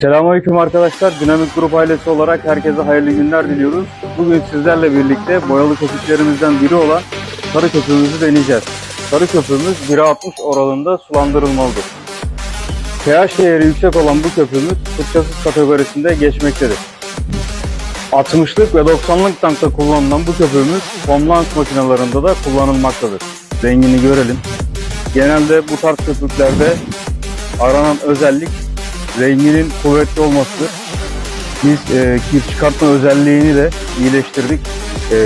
Selamünaleyküm arkadaşlar. Dinamik Grup ailesi olarak herkese hayırlı günler diliyoruz. Bugün sizlerle birlikte boyalı köpüklerimizden biri olan sarı köpüğümüzü deneyeceğiz. Sarı köpüğümüz 1'e 60 oranında sulandırılmalıdır. pH değeri yüksek olan bu köpüğümüz fırçasız kategorisinde geçmektedir. 60'lık ve 90'lık tankta kullanılan bu köpüğümüz Homlans makinelerinde de kullanılmaktadır. Rengini görelim. Genelde bu tarz köpüklerde aranan özellik renginin kuvvetli olmasıdır. Biz e, kir çıkartma özelliğini de iyileştirdik. E,